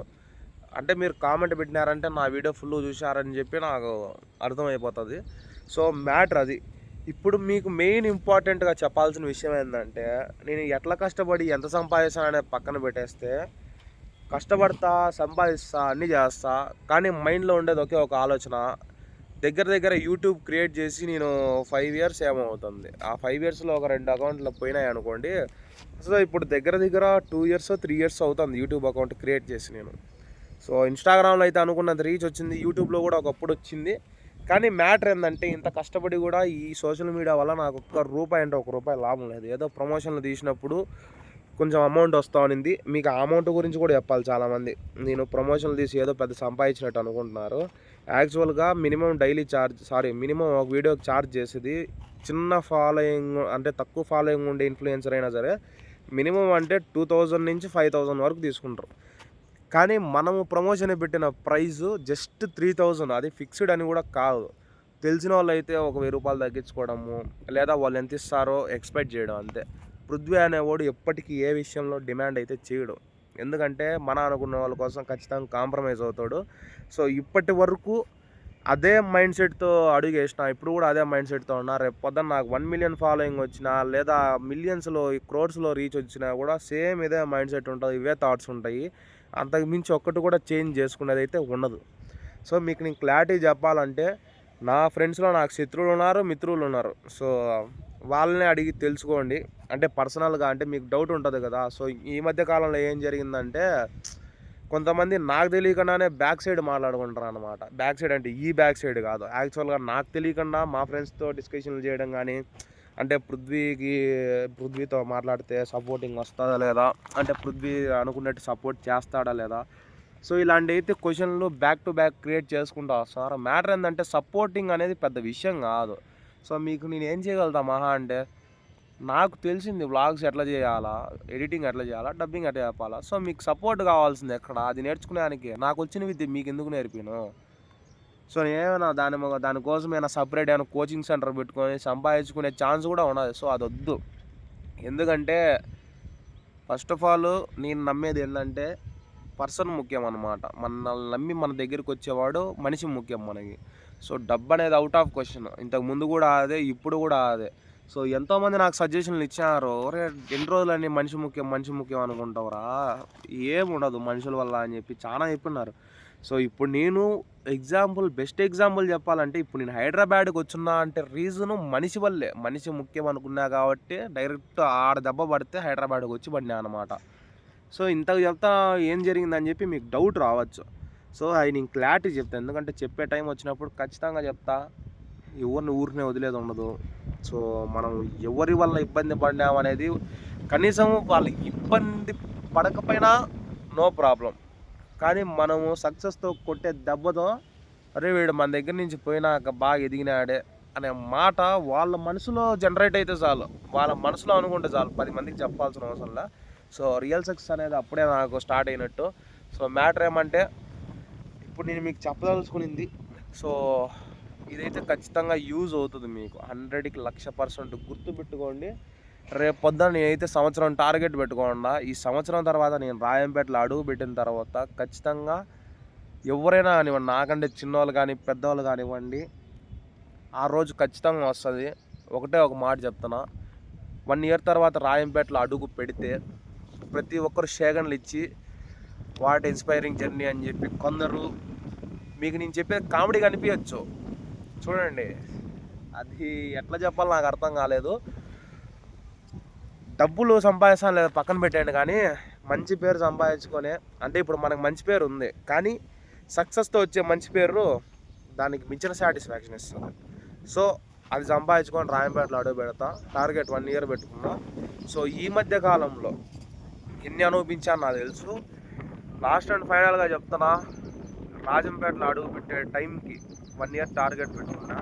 అంటే మీరు కామెంట్ పెట్టినారంటే నా వీడియో ఫుల్ చూశారని చెప్పి నాకు అర్థమైపోతుంది. సో మ్యాటర్ అది. ఇప్పుడు మీకు మెయిన్ ఇంపార్టెంట్గా చెప్పాల్సిన విషయం ఏంటంటే నేను ఎట్లా కష్టపడి ఎంత సంపాదిస్తాను అనేది పక్కన పెట్టేస్తే కష్టపడతా సంపాదిస్తా అన్నీ చేస్తా. కానీ మైండ్లో ఉండేది ఒకే ఒక ఆలోచన. దగ్గర దగ్గర యూట్యూబ్ క్రియేట్ చేసి నేను ఫైవ్ ఇయర్స్ ఏమవుతుంది ఆ ఫైవ్ ఇయర్స్లో ఒక రెండు అకౌంట్లు పోయినాయి అనుకోండి. సో ఇప్పుడు దగ్గర దగ్గర టూ ఇయర్స్ త్రీ ఇయర్స్ అవుతుంది యూట్యూబ్ అకౌంట్ క్రియేట్ చేసి నేను. సో ఇన్స్టాగ్రామ్లో అయితే అనుకున్నది రీచ్ వచ్చింది. యూట్యూబ్లో కూడా ఒకప్పుడు వచ్చింది. కానీ మ్యాటర్ ఏంటంటే ఇంత కష్టపడి కూడా ఈ సోషల్ మీడియా వల్ల నాకు ఒక్క రూపాయి అంటే ఒక రూపాయి లాభం లేదు. ఏదో ప్రమోషన్లు తీసినప్పుడు కొంచెం అమౌంట్ వస్తూ ఉన్నింది మీకు ఆ అమౌంట్ గురించి కూడా చెప్పాలి చాలామంది. నేను ప్రమోషన్లు తీసి ఏదో పెద్ద సంపాదించినట్టు అనుకుంటున్నారు. యాక్చువల్గా minimum daily charge sorry minimum ఒక వీడియోకి ఛార్జ్ చేసేది చిన్న ఫాలోయింగ్ అంటే తక్కువ ఫాలోయింగ్ ఉండే ఇన్ఫ్లుయెన్సర్ అయినా సరే మినిమం అంటే టూ థౌజండ్ నుంచి ఫైవ్ థౌజండ్ వరకు తీసుకుంటారు. కానీ మనము ప్రమోషన్ పెట్టిన ప్రైస్ జస్ట్ త్రీ థౌజండ్. అది ఫిక్స్డ్ అని కూడా కాదు. తెలిసిన వాళ్ళు అయితే ఒక వెయ్యి రూపాయలు తగ్గించుకోవడము లేదా వాళ్ళు ఎంత ఇస్తారో ఎక్స్పెక్ట్ చేయడం అంతే. పృథ్వీ అనేవాడు ఎప్పటికీ ఏ విషయంలో డిమాండ్ అయితే చేయడు. ఎందుకంటే మన అనుకున్న వాళ్ళ కోసం ఖచ్చితంగా కాంప్రమైజ్ అవుతాడు. సో ఇప్పటి వరకు అదే మైండ్ సెట్తో అడుగు వేసిన ఇప్పుడు కూడా అదే మైండ్ సెట్తో ఉన్నా రేపు పొద్దున్న నాకు వన్ మిలియన్ ఫాలోయింగ్ వచ్చినా లేదా మిలియన్స్లో క్రోడ్స్లో రీచ్ వచ్చినా కూడా సేమ్ ఇదే మైండ్ సెట్ ఉంటుంది ఇవే థాట్స్ ఉంటాయి. అంతకు మించి ఒక్కటి కూడా చేంజ్ చేసుకునేది అయితే ఉండదు. సో మీకు నేను క్లారిటీ చెప్పాలంటే నా ఫ్రెండ్స్లో నాకు శత్రువులు ఉన్నారు మిత్రులు ఉన్నారు. సో వాళ్ళనే అడిగి తెలుసుకోండి. అంటే పర్సనల్గా అంటే మీకు డౌట్ ఉంటుంది కదా. సో ఈ మధ్య కాలంలో ఏం జరిగిందంటే కొంతమంది నాకు తెలియకుండానే బ్యాక్ సైడ్ మాట్లాడుకుంటారు అనమాట బ్యాక్ సైడ్ అంటే ఈ బ్యాక్ సైడ్ కాదు. యాక్చువల్గా నాకు తెలియకుండా మా ఫ్రెండ్స్తో డిస్కషన్లు చేయడం కానీ అంటే పృథ్వీకి పృథ్వీతో మాట్లాడితే సపోర్టింగ్ వస్తుందా లేదా? అంటే పృథ్వీ అనుకున్నట్టు సపోర్ట్ చేస్తాడా లేదా? సో ఇలాంటి అయితే క్వశ్చన్లు బ్యాక్ టు బ్యాక్ క్రియేట్ చేసుకుంటూ వస్తున్నారు మ్యాటర్ ఏంటంటే సపోర్టింగ్ అనేది పెద్ద విషయం కాదు. సో మీకు నేను ఏం చేయగలుగుతా మహా అంటే నాకు తెలిసింది వ్లాగ్స్ ఎట్లా చేయాలా ఎడిటింగ్ ఎట్లా చేయాలా డబ్బింగ్ ఎట్లా చెప్పాలా. సో మీకు సపోర్ట్ కావాల్సింది ఎక్కడ? అది నేర్చుకునేదానికి. నాకు వచ్చిన విద్య మీకు ఎందుకు నేర్పాను? సో నేనేమైనా దాని దానికోసం ఏమైనా సపరేట్ ఏమైనా కోచింగ్ సెంటర్ పెట్టుకొని సంపాదించుకునే ఛాన్స్ కూడా ఉన్నది. సో అది వద్దు ఎందుకంటే ఫస్ట్ ఆఫ్ ఆల్ నేను నమ్మేది ఏంటంటే పర్సన్ ముఖ్యం అనమాట మనల్ని నమ్మి మన దగ్గరికి వచ్చేవాడు మనిషి ముఖ్యం మనకి. సో డబ్బు అనేది అవుట్ ఆఫ్ క్వశ్చన్ ఇంతకు ముందు కూడా అదే ఇప్పుడు కూడా అదే. సో ఎంతోమంది నాకు సజెషన్లు ఇచ్చారు. ఒరే ఎన్ని రోజులని మనిషి ముఖ్యం మనిషి ముఖ్యం అనుకుంటావురా? ఏముండదు మనుషుల వల్ల అని చెప్పి చాలా చెప్పున్నారు సో ఇప్పుడు నేను ఎగ్జాంపుల్ బెస్ట్ ఎగ్జాంపుల్ చెప్పాలంటే ఇప్పుడు నేను హైదరాబాద్కి వచ్చున్నా అంటే రీజను మనిషి వల్లే. మనిషి ముఖ్యం అనుకున్నా కాబట్టి డైరెక్ట్ ఆడ దెబ్బ పడితే హైదరాబాద్కి వచ్చి పడినా అనమాట సో ఇంతకు చెప్తా ఏం జరిగిందని చెప్పి మీకు డౌట్ రావచ్చు. సో అది నేను క్లారిటీ చెప్తాను ఎందుకంటే చెప్పే టైం వచ్చినప్పుడు ఖచ్చితంగా చెప్తా. ఎవరిని ఊరినే వదిలేదు ఉండదు. సో మనం ఎవరి వల్ల ఇబ్బంది పడినాం అనేది కనీసం వాళ్ళు ఇబ్బంది పడకపోయినా నో ప్రాబ్లం. కానీ మనము సక్సెస్తో కొట్టే దెబ్బతో అరే వీడు మన దగ్గర నుంచి పోయినాక బాగా ఎదిగినాడే అనే మాట వాళ్ళ మనసులో జనరేట్ అయితే చాలు. వాళ్ళ మనసులో అనుకుంటే చాలు. పది మందికి చెప్పాల్సిన అవసరంలా సో రియల్ సక్సెస్ అనేది అప్పుడే నాకు స్టార్ట్ అయినట్టు. సో మ్యాటర్ ఏమంటే ఇప్పుడు నేను మీకు చెప్పదలుచుకునింది. సో ఇదైతే ఖచ్చితంగా యూజ్ అవుతుంది మీకు. హండ్రెడ్కి లక్ష పర్సెంట్ గుర్తుపెట్టుకోండి రేపు పొద్దున నేనైతే సంవత్సరం టార్గెట్ పెట్టుకోకుండా ఈ సంవత్సరం తర్వాత నేను రాయంపేటలో అడుగు పెట్టిన తర్వాత ఖచ్చితంగా ఎవరైనా కానివ్వండి నాకంటే చిన్నవాళ్ళు కానీ పెద్దవాళ్ళు కానివ్వండి ఆ రోజు ఖచ్చితంగా వస్తుంది. ఒకటే ఒక మాట చెప్తున్నా. వన్ ఇయర్ తర్వాత రాయంపేటలో అడుగు పెడితే ప్రతి ఒక్కరు షేగన్లు ఇచ్చి వాట్ ఇన్స్పైరింగ్ జర్నీ అని చెప్పి కొందరు మీకు నేను చెప్పేది కామెడీ కనిపించచ్చు. చూడండి. అది ఎట్లా చెప్పాలో నాకు అర్థం కాలేదు. డబ్బులు సంపాదిస్తాను లేదా పక్కన పెట్టాను కానీ మంచి పేరు సంపాదించుకొని అంటే ఇప్పుడు మనకు మంచి పేరు ఉంది కానీ సక్సెస్తో వచ్చే మంచి పేరు దానికి మించిన సాటిస్ఫాక్షన్ ఇస్తుంది. సో అది సంపాదించుకొని రాయంపేటలో అడుగు పెడతా టార్గెట్ వన్ ఇయర్ పెట్టుకున్నా. సో ఈ మధ్య కాలంలో ఎన్ని అనుభవించాను నాకు తెలుసు. లాస్ట్ అండ్ ఫైనల్గా చెప్తున్నా రాజంపేటలో అడుగు పెట్టే టైంకి వన్ ఇయర్ టార్గెట్ పెట్టుకున్నా.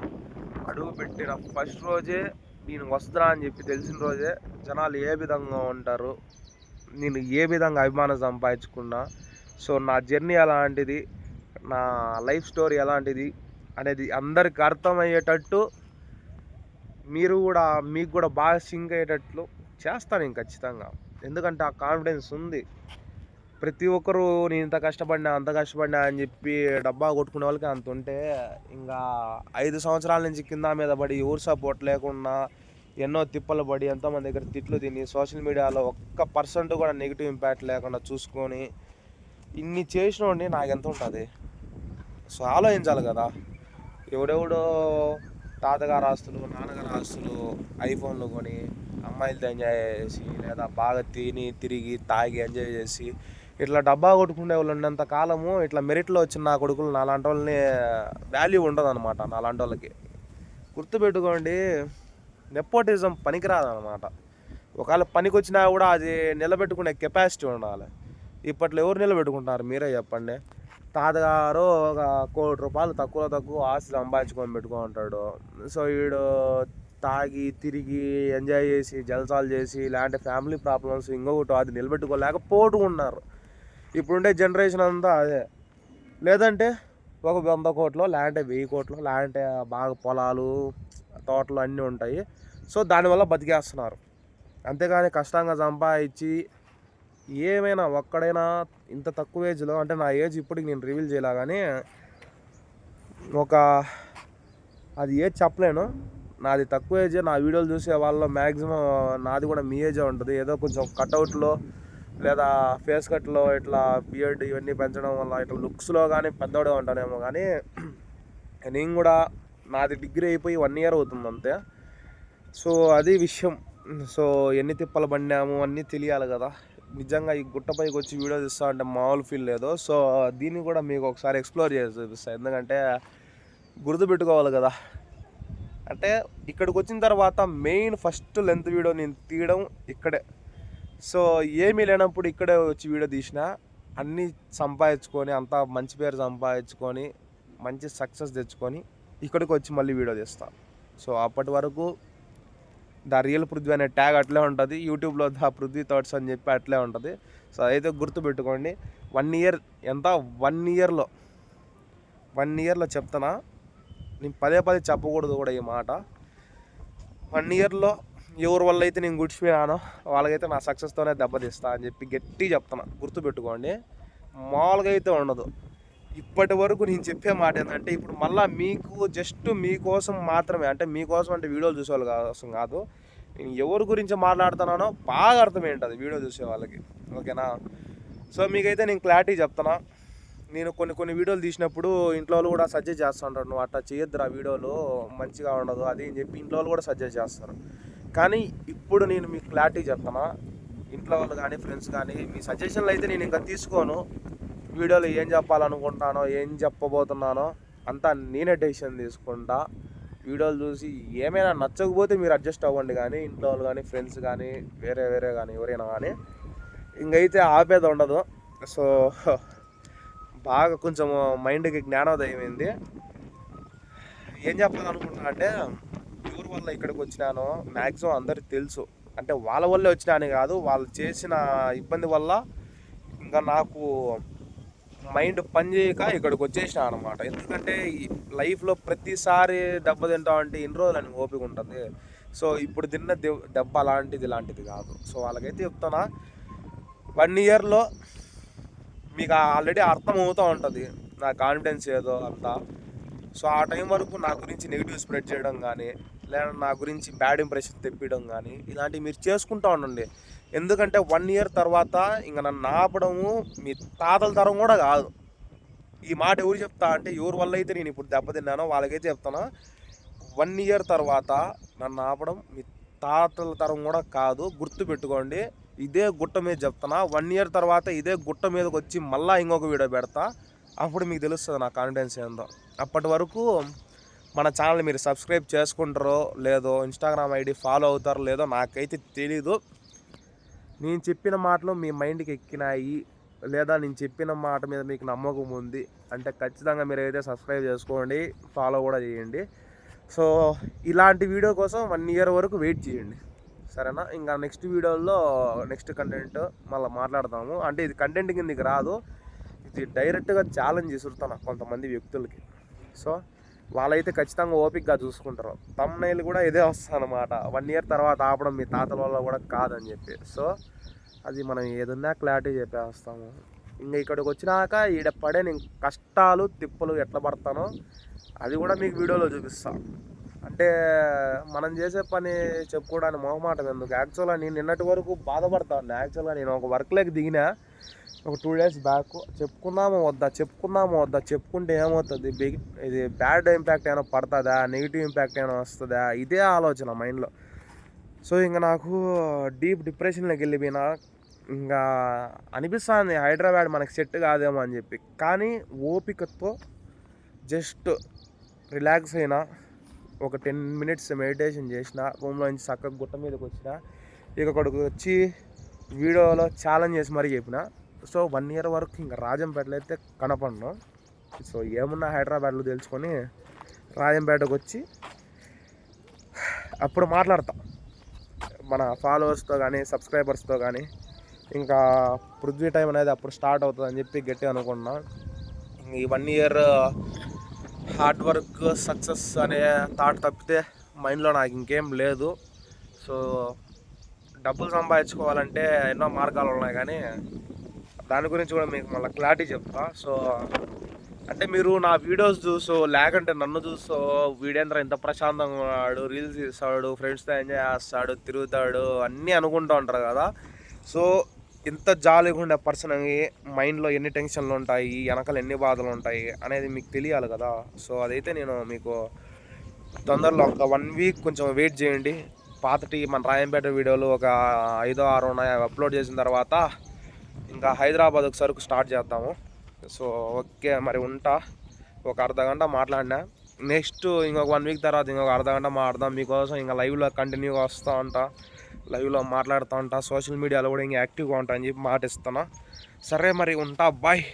అడుగు పెట్టిన ఫస్ట్ రోజే నేను వస్తున్నా అని చెప్పి తెలిసిన రోజే జనాలు ఏ విధంగా ఉంటారు నేను ఏ విధంగా అభిమానం సంపాదించుకున్నా. సో నా జర్నీ ఎలాంటిది నా లైఫ్ స్టోరీ ఎలాంటిది అనేది అందరికి అర్థమయ్యేటట్టు మీరు కూడా మీకు కూడా బాగా సింక్ అయ్యేటట్లు చేస్తాను నేను ఖచ్చితంగా. ఎందుకంటే ఆ కాన్ఫిడెన్స్ ఉంది. ప్రతి ఒక్కరు నేను ఇంత కష్టపడినా అంత కష్టపడినా అని చెప్పి డబ్బా కొట్టుకునే వాళ్ళకి అంత ఉంటే ఇంకా ఐదు సంవత్సరాల నుంచి కింద మీద పడి ఊరు సపోర్ట్ లేకుండా ఎన్నో తిప్పలు పడి ఎంతోమంది దగ్గర తిట్లు తిని సోషల్ మీడియాలో ఒక్క పర్సెంట్ కూడా నెగిటివ్ ఇంపాక్ట్ లేకుండా చూసుకొని ఇన్ని చేసినోడిని నాకు ఎంత ఉంటుంది? సో ఆలోచించాలి కదా. ఎవడెవడో తాతగారు ఆస్తులు నాన్నగారు ఆస్తులు ఐఫోన్లు కొని అమ్మాయిలతో ఎంజాయ్ చేసి లేదా బాగా తిని తిరిగి తాగి ఎంజాయ్ చేసి ఇట్లా డబ్బా కొట్టుకునే వాళ్ళు ఉన్నంత కాలము ఇట్లా మెరిట్లో వచ్చిన నా కొడుకులు నాలాంటి వాళ్ళని వాల్యూ ఉండదు అనమాట నాలాంటి వాళ్ళకి. గుర్తుపెట్టుకోండి నెపోటిజం పనికిరాదనమాట ఒకవేళ పనికి వచ్చినా కూడా అది నిలబెట్టుకునే కెపాసిటీ ఉండాలి. ఇప్పట్లో ఎవరు నిలబెట్టుకుంటారు మీరే చెప్పండి. తాతగారు ఒక కోటి రూపాయలు తక్కువ తక్కువ ఆస్తి సంపాదించుకొని పెట్టుకుంటాడు. సో వీడు తాగి తిరిగి ఎంజాయ్ చేసి జలసాలు చేసి ఇలాంటి ఫ్యామిలీ ప్రాబ్లమ్స్ ఇంకొకటి అది నిలబెట్టుకోలేకపోతున్నారు. ఇప్పుడుండే జనరేషన్ అంతా అదే. లేదంటే ఒక వంద కోట్లు లేదంటే వెయ్యి కోట్లు లేదంటే బాగా పొలాలు తోటలు అన్నీ ఉంటాయి. సో దానివల్ల బతికేస్తున్నారు. అంతేగాని కష్టంగా సంపాదించి ఏమైనా ఒక్కడైనా ఇంత తక్కువ ఏజ్లో అంటే నా ఏజ్ ఇప్పటికి నేను రివీల్ చేయలే కానీ ఒక అది ఏజ్ చెప్పలేను. నాది తక్కువ ఏజే నా వీడియోలు చూసే వాళ్ళలో మ్యాక్సిమం నాది కూడా మీ ఏజే ఉంటుంది. ఏదో కొంచెం కట్అవుట్లో లేదా ఫేస్ కట్లో ఇట్లా బియర్డ్ ఇవన్నీ పెంచడం వల్ల ఇట్లా లుక్స్లో కానీ పెద్దోడే ఉంటానేమో కానీ [CLEARS THROAT] నేను కూడా నాది డిగ్రీ అయిపోయి వన్ ఇయర్ అవుతుంది అంతే. సో అది విషయం. సో ఎన్ని తిప్పలు పడినాము అన్నీ తెలియాలి కదా. నిజంగా ఈ గుట్టపైకి వచ్చి వీడియో తీస్తా అంటే మామూలు ఫీల్ లేదు. సో దీన్ని కూడా మీకు ఒకసారి ఎక్స్ప్లోర్ చేసి చూపిస్తాను ఎందుకంటే గుర్తుపెట్టుకోవాలి కదా. అంటే ఇక్కడికి వచ్చిన తర్వాత మెయిన్ ఫస్ట్ లెంత్ వీడియో నేను తీయడం ఇక్కడే. సో ఏమీ లేనప్పుడు ఇక్కడే వచ్చి వీడియో తీసిన అన్నీ సంపాదించుకొని అంతా మంచి పేరు సంపాదించుకొని మంచి సక్సెస్ తెచ్చుకొని ఇక్కడికి వచ్చి మళ్ళీ వీడియో తీస్తాను సో అప్పటి వరకు ద రియల్ పృథ్వీ అనే ట్యాగ్ అట్లే ఉంటుంది. యూట్యూబ్లో ద పృథ్వీ థాట్స్ అని చెప్పి అట్లే ఉంటుంది. సో అదైతే గుర్తుపెట్టుకోండి వన్ ఇయర్ ఎంత? వన్ ఇయర్లో వన్ ఇయర్లో చెప్తానా నేను పదే పదే చెప్పకూడదు కూడా ఈ మాట. వన్ ఇయర్లో ఎవరి వల్ల అయితే నేను గుడిచిపోయానో వాళ్ళకైతే నా సక్సెస్తోనే దెబ్బతీస్తా అని చెప్పి గట్టి చెప్తున్నా. గుర్తుపెట్టుకోండి. మామూలుగా అయితే ఉండదు. ఇప్పటి వరకు నేను చెప్పే మాట ఏంటంటే ఇప్పుడు మళ్ళీ మీకు జస్ట్ మీకోసం మాత్రమే అంటే మీకోసం అంటే వీడియోలు చూసేవాళ్ళు కోసం కాదు. నేను ఎవరి గురించి మాట్లాడుతున్నానో బాగా అర్థమేంటది వీడియో చూసే వాళ్ళకి. ఓకేనా? సో మీకైతే నేను క్లారిటీ చెప్తున్నా. నేను కొన్ని కొన్ని వీడియోలు తీసినప్పుడు ఇంట్లో వాళ్ళు కూడా సజెస్ట్ చేస్తుంటారు నువ్వు అట్లా చేయొద్దురా వీడియోలు మంచిగా ఉండదు. అది అని చెప్పి ఇంట్లో వాళ్ళు కూడా సజెస్ట్ చేస్తారు. కానీ ఇప్పుడు నేను మీకు క్లారిటీ చెప్తున్నా. ఇంట్లో వాళ్ళు కానీ ఫ్రెండ్స్ కానీ మీ సజెషన్లు అయితే నేను ఇంకా తీసుకోను. వీడియోలో ఏం చెప్పాలనుకుంటానో ఏం చెప్పబోతున్నానో అంతా నేనే డెసిషన్ తీసుకుంటా. వీడియోలు చూసి ఏమైనా నచ్చకపోతే మీరు అడ్జస్ట్ అవ్వండి కానీ ఇంట్లో వాళ్ళు కానీ ఫ్రెండ్స్ కానీ వేరే వేరే కానీ ఎవరైనా కానీ. ఇంకైతే ఆపేది ఉండదు. సో బాగా కొంచెం మైండ్కి జ్ఞానోదయం అయింది. ఏం చెప్పాలనుకుంటున్నా అంటే వల్ల ఇక్కడికి వచ్చినానో. మ్యాక్సిమం అందరికి తెలుసు. అంటే వాళ్ళ వల్లే వచ్చినాను కాదు వాళ్ళు చేసిన ఇబ్బంది వల్ల ఇంకా నాకు మైండ్ పని చేయక ఇక్కడికి వచ్చేసిన అనమాట ఎందుకంటే లైఫ్లో ప్రతిసారి దెబ్బ తింటామంటే ఎన్ని రోజులు అని ఓపిక ఉంటుంది. సో ఇప్పుడు తిన్న దెబ్బ అలాంటిది ఇలాంటిది కాదు. సో వాళ్ళకైతే చెప్తానా వన్ ఇయర్లో మీకు ఆల్రెడీ అర్థం అవుతూ ఉంటుంది. నా కాన్ఫిడెన్స్ ఏదో అంతా. సో ఆ టైం వరకు నా గురించి నెగిటివ్ స్ప్రెడ్ చేయడం కానీ లేదా నా గురించి బ్యాడ్ ఇంప్రెషన్ తెప్పించడం కానీ ఇలాంటివి మీరు చేసుకుంటూ ఉండండి. ఎందుకంటే వన్ ఇయర్ తర్వాత ఇంకా నన్ను ఆపడము మీ తాతల తరం కూడా కాదు. ఈ మాట ఎవరు చెప్తా అంటే ఎవరి వల్ల అయితే నేను ఇప్పుడు దెబ్బతిన్నానో వాళ్ళకైతే చెప్తాను. వన్ ఇయర్ తర్వాత నన్ను ఆపడం మీ తాతల తరం కూడా కాదు గుర్తు పెట్టుకోండి. ఇదే గుట్ట మీద చెప్తున్నా. వన్ ఇయర్ తర్వాత ఇదే గుట్ట మీదకి వచ్చి మళ్ళీ ఇంకొక వీడియో పెడతా. అప్పుడు మీకు తెలుస్తుంది నా కాన్ఫిడెన్స్ ఏందో. అప్పటి వరకు మన ఛానల్ మీరు సబ్స్క్రైబ్ చేసుకుంటారో లేదో ఇన్స్టాగ్రామ్ ఐడి ఫాలో అవుతారో లేదో నాకైతే తెలీదు. నేను చెప్పిన మాటలు మీ మైండ్కి ఎక్కినాయి లేదా నేను చెప్పిన మాట మీద మీకు నమ్మకం ఉంది అంటే ఖచ్చితంగా మీరు అయితే సబ్స్క్రైబ్ చేసుకోండి ఫాలో కూడా చేయండి. సో ఇలాంటి వీడియో కోసం వన్ ఇయర్ వరకు వెయిట్ చేయండి. సరేనా? ఇంకా నెక్స్ట్ వీడియోలో నెక్స్ట్ కంటెంట్ మళ్ళీ మాట్లాడతాము అంటే ఇది కంటెంట్ కిందకి రాదు. ఇది డైరెక్ట్గా ఛాలెంజ్ ఇసురుతాను కొంతమంది వ్యక్తులకి. సో వాళ్ళైతే ఖచ్చితంగా ఓపిక్గా చూసుకుంటారు. తమ్నైల్ కూడా ఇదే వస్తుందన్నమాట వన్ ఇయర్ తర్వాత ఆపడం మీ తాతల వల్ల కూడా కాదని చెప్పి. సో అది మనం ఏదన్నా క్లారిటీ చెప్పేస్తాము. ఇంకా ఇక్కడికి వచ్చినాక ఈడ పడే నేను కష్టాలు తిప్పలు ఎట్లా పడతానో అది కూడా మీకు వీడియోలో చూపిస్తాను అంటే మనం చేసే పని చెప్పుకోవడానికి మొహమాటం ఎందుకు? యాక్చువల్గా నేను నిన్నటి వరకు బాధపడతాను యాక్చువల్గా నేను ఒక వర్క్లోకి దిగినా ఒక టూ డేస్ బ్యాక్ చెప్పుకుందామో వద్దా చెప్పుకుందామో వద్దా? చెప్పుకుంటే ఏమవుతుంది? బిగ్ ఇది బ్యాడ్ ఇంపాక్ట్ ఏమైనా పడుతుందా? నెగిటివ్ ఇంపాక్ట్ ఏమైనా వస్తుందా? ఇదే ఆలోచన మైండ్లో సో ఇంకా నాకు డీప్ డిప్రెషన్లోకి వెళ్ళిపోయినా ఇంకా అనిపిస్తుంది హైదరాబాద్ మనకి సెట్ కాదేమో అని చెప్పి. కానీ ఓపికతో జస్ట్ రిలాక్స్ అయినా ఒక టెన్ మినిట్స్ మెడిటేషన్ చేసిన రూమ్లో నుంచి చక్కగా గుట్ట మీదకి వచ్చిన ఇక అక్కడికి వచ్చి వీడియోలో ఛాలెంజ్ చేసి మరీ చెప్పిన సో వన్ ఇయర్ వరకు ఇంకా రాజంపేటలో అయితే కనపడను. సో ఏమున్నా హైదరాబాద్లో తెలుసుకొని రాజంపేటకు వచ్చి అప్పుడు మాట్లాడతా. మన ఫాలోవర్స్తో కానీ సబ్స్క్రైబర్స్తో కానీ ఇంకా పృథ్వీ టైం అనేది అప్పుడు స్టార్ట్ అవుతుంది అని చెప్పి గట్టి అనుకున్నా ఈ one year hard work success అనే థాట్ తప్పితే మైండ్లో నాకు ఇంకేం లేదు. సో డబ్బులు సంపాదించుకోవాలంటే ఎన్నో మార్గాలు ఉన్నాయి కానీ దాని గురించి కూడా మీకు మళ్ళీ క్లారిటీ చెప్తా. సో అంటే మీరు నా వీడియోస్ చూసో లేకంటే నన్ను చూసో వీడేంద్ర ఇంత ప్రశాంతంగా ఉన్నాడు రీల్స్ తీస్తాడు ఫ్రెండ్స్తో ఎంజాయ్ చేస్తాడు తిరుగుతాడు అన్నీ అనుకుంటూ ఉంటారు కదా. సో ఇంత జాలీగా ఉండే పర్సన్ మైండ్లో ఎన్ని టెన్షన్లు ఉంటాయి వెనకాల ఎన్ని బాధలు ఉంటాయి అనేది మీకు తెలియాలి కదా. సో అదైతే నేను మీకు తొందరలో ఒక వన్ వీక్ కొంచెం వెయిట్ చేయండి. పాతటి మన రాయంపేట వీడియోలు ఒక ఐదో ఆరో ఉన్నాయి అవి అప్లోడ్ చేసిన తర్వాత ఇంకా హైదరాబాద్ ఒకసారి సరుకు స్టార్ట్ చేద్దాము. సో ఓకే మరి ఉంటా. ఒక అర్ధ గంట మాట్లాడినా. నెక్స్ట్ ఇంకొక వన్ వీక్ తర్వాత ఇంకొక అర్ధ గంట మాట్లాడదాం. మీకోసం ఇంకా లైవ్లో కంటిన్యూగా వస్తూ ఉంటా. లైవ్లో మాట్లాడుతూ ఉంటా. సోషల్ మీడియాలో కూడా ఇంకా యాక్టివ్గా ఉంటా అని చెప్పి మాట ఇస్తున్నా సరే మరి ఉంటా. బాయ్